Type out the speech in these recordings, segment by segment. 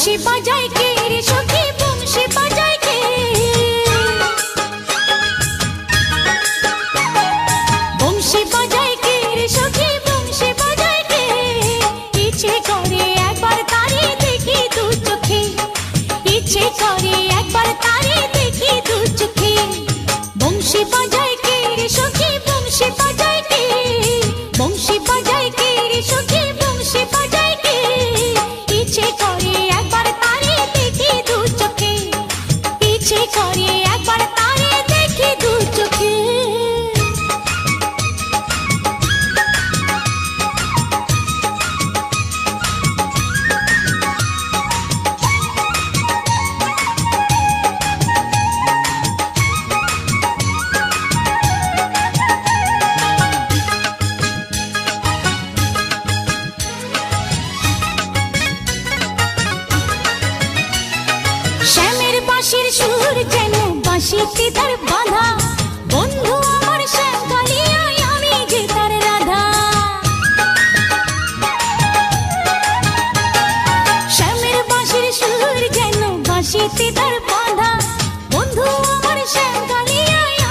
বাঁশি বাজায় কে করে তার বাধা। বন্ধু আমার শ্যামকালী আমি যে তার রাধা। শ্যামের বাঁশির সুর যেন বাঁশিতে তার বাধা। বন্ধু আমার শ্যামকালী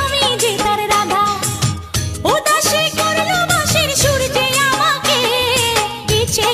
আমি যে তার রাধা। উদাসী করল বাঁশির সুর যে আমাকে পিছিয়ে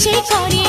ইচ্ছে করে